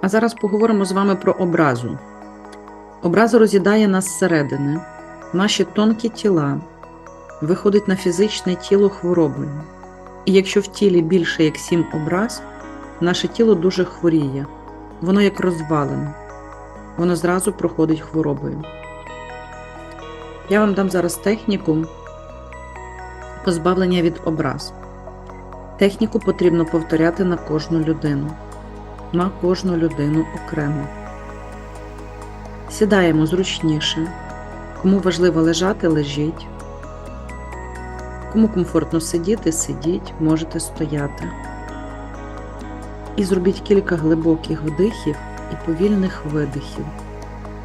А зараз поговоримо з вами про образу. Образа роз'їдає нас зсередини, наші тонкі тіла, виходить на фізичне тіло хворобою. І якщо в тілі більше як сім образ, наше тіло дуже хворіє, воно як розвалене, воно зразу проходить хворобою. Я вам дам зараз техніку позбавлення від образ. Техніку потрібно повторяти на кожну людину, на кожну людину окремо. Сідаємо зручніше. Кому важливо лежати, лежіть. Кому комфортно сидіти, сидіть, можете стояти. І зробіть кілька глибоких вдихів і повільних видихів.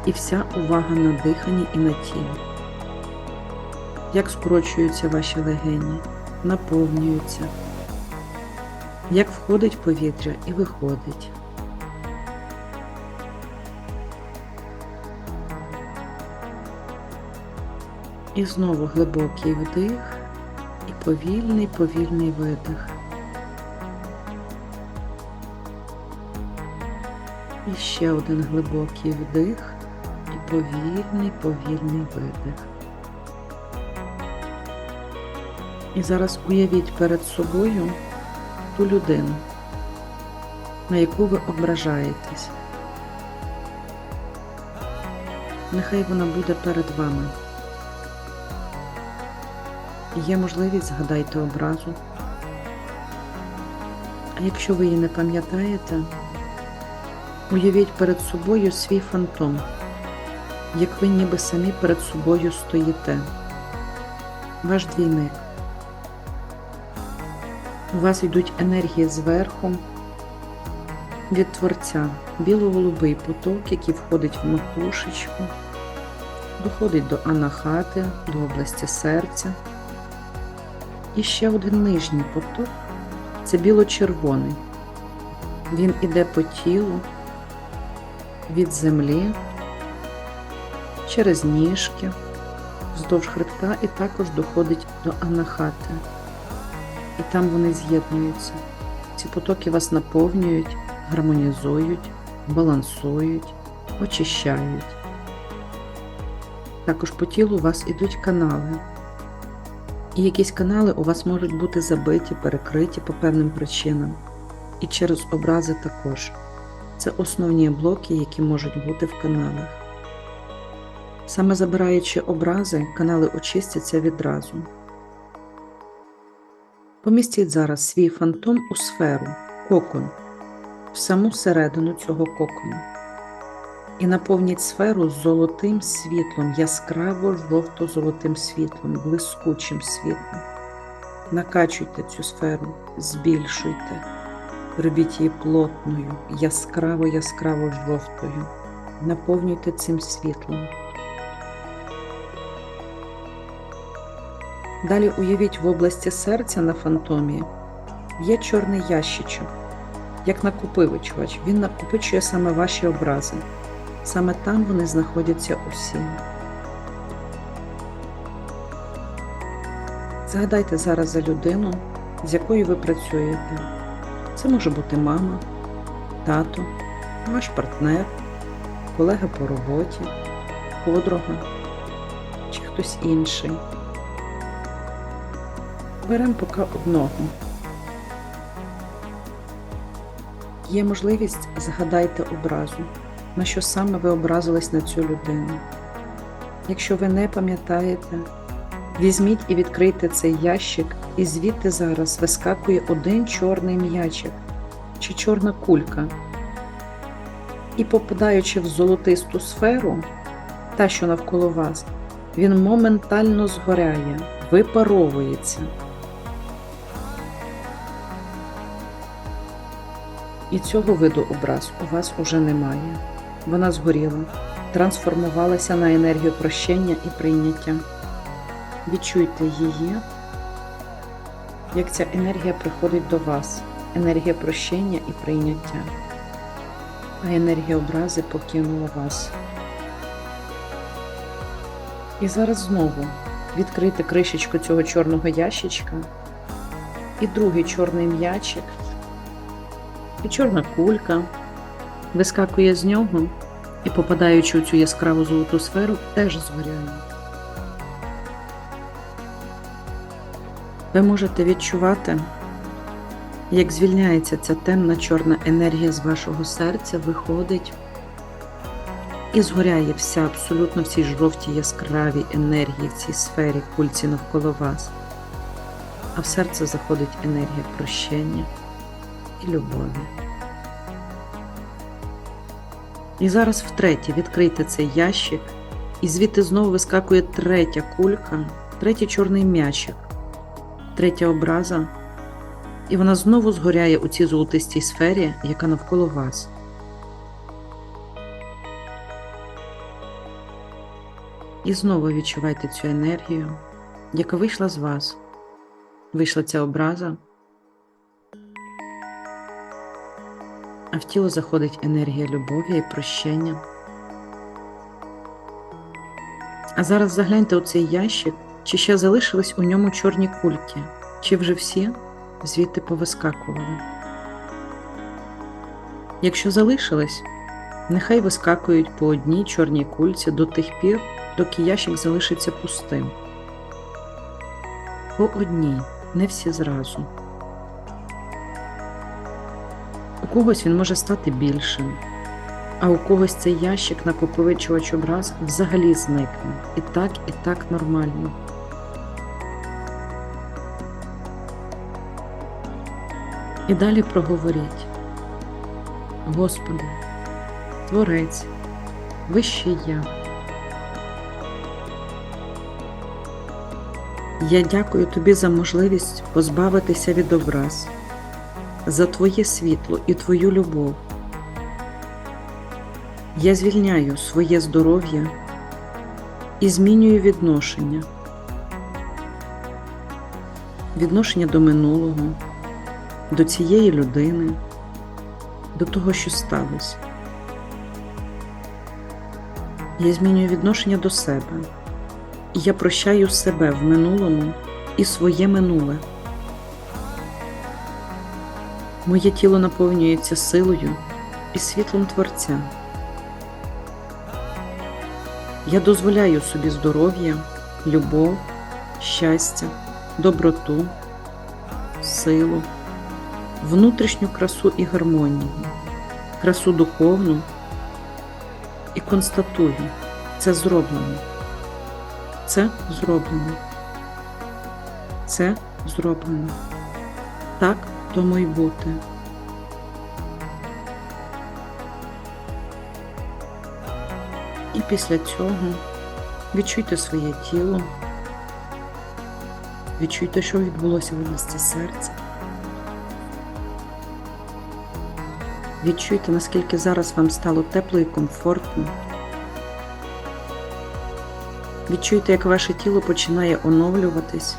І вся увага на диханні і на тілі. Як скорочуються ваші легені, наповнюються, як входить повітря і виходить. І знову глибокий вдих і повільний повільний видих. І ще один глибокий вдих і повільний повільний видих. І зараз уявіть перед собою ту людину, на яку ви ображаєтесь. Нехай вона буде перед вами. Є можливість згадайте образу. А якщо ви її не пам'ятаєте, уявіть перед собою свій фантом, як ви ніби самі перед собою стоїте. Ваш двійник. У вас йдуть енергії зверху від Творця, біло-голубий поток, який входить в макушечку, доходить до анахати, до області серця. І ще один нижній поток це біло-червоний. Він іде по тілу від землі, через ніжки, вздовж хребта і також доходить до анахати. І там вони з'єднуються. Ці потоки вас наповнюють, гармонізують, балансують, очищають. Також по тілу у вас ідуть канали. І якісь канали у вас можуть бути забиті, перекриті по певним причинам. І через образи також. Це основні блоки, які можуть бути в каналах. Саме забираючи образи, канали очистяться відразу. Помістіть зараз свій фантом у сферу, кокон, в саму середину цього кокону. І наповніть сферу золотим світлом, яскраво жовто-золотим світлом, блискучим світлом. Накачуйте цю сферу, збільшуйте, робіть її плотною, яскраво-яскраво жовтою. Наповнюйте цим світлом. Далі уявіть в області серця на фантомі є чорний ящичок, як накопивачувач. Він накопичує саме ваші образи. Саме там вони знаходяться усі. Згадайте зараз за людину, з якою ви працюєте. Це може бути мама, тато, ваш партнер, колега по роботі, подруга чи хтось інший. Беремо поки одного. Є можливість згадайте образу, на що саме ви образились на цю людину. Якщо ви не пам'ятаєте, візьміть і відкрийте цей ящик, і звідти зараз вискакує один чорний м'ячик чи чорна кулька. І попадаючи в золотисту сферу, та, що навколо вас, він моментально згоряє, випаровується. І цього виду образ у вас уже немає. Вона згоріла, трансформувалася на енергію прощення і прийняття. Відчуйте її, як ця енергія приходить до вас, енергія прощення і прийняття, а енергія образи покинула вас. І зараз знову відкрити кришечку цього чорного ящичка і другий чорний м'ячик і чорна кулька, вискакує з нього і, попадаючи у цю яскраву золоту сферу, теж згоряє. Ви можете відчувати, як звільняється ця темна чорна енергія з вашого серця, виходить і згоряє вся, абсолютно всі жовті яскраві енергії в цій сфері кульці навколо вас. А в серце заходить енергія прощення і любові. І зараз втретє відкрийте цей ящик, і звідти знову вискакує третя кулька, третій чорний м'ячик, третя образа, і вона знову згоряє у цій золотистій сфері, яка навколо вас. І знову відчувайте цю енергію, яка вийшла з вас. Вийшла ця образа, а в тіло заходить енергія любові і прощення. А зараз загляньте у цей ящик, чи ще залишились у ньому чорні кульки, чи вже всі звідти повискакували. Якщо залишились, нехай вискакують по одній чорній кульці до тих пір, доки ящик залишиться пустим. По одній, не всі зразу. У когось він може стати більшим, а у когось цей ящик накопичувач образ взагалі зникне. І так, і так нормально. І далі проговоріть. Господи, Творець, Вищий я. Я дякую тобі за можливість позбавитися від образ, за Твоє світло і Твою любов. Я звільняю своє здоров'я і змінюю відношення, відношення до минулого, до цієї людини, до того, що сталося. Я змінюю відношення до себе. Я прощаю себе в минулому і своє минуле. Моє тіло наповнюється силою і світлом Творця. Я дозволяю собі здоров'я, любов, щастя, доброту, силу, внутрішню красу і гармонію, красу духовну і констатую, це зроблено. Це зроблено. Це зроблено. Так тому й бути. І після цього відчуйте своє тіло, відчуйте, що відбулося в області серця. Відчуйте, наскільки зараз вам стало тепло і комфортно. Відчуйте, як ваше тіло починає оновлюватись,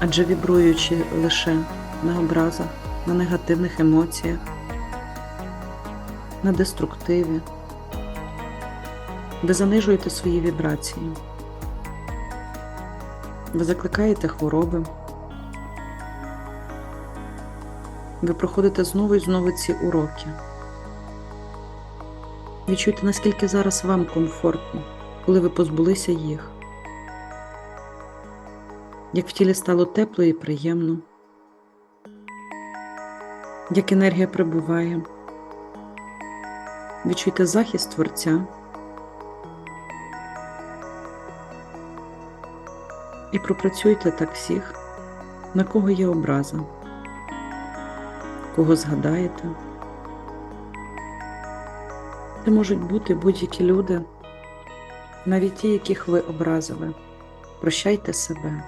адже вібруючи лише на образах, на негативних емоціях, на деструктиві, ви занижуєте свої вібрації, ви закликаєте хвороби, ви проходите знову і знову ці уроки. Відчуйте, наскільки зараз вам комфортно коли ви позбулися їх. Як в тілі стало тепло і приємно, як енергія прибуває, відчуйте захист Творця і пропрацюйте так всіх, на кого є образа, кого згадаєте. Це можуть бути будь-які люди навіть ті, яких ви образили. Прощайте себе.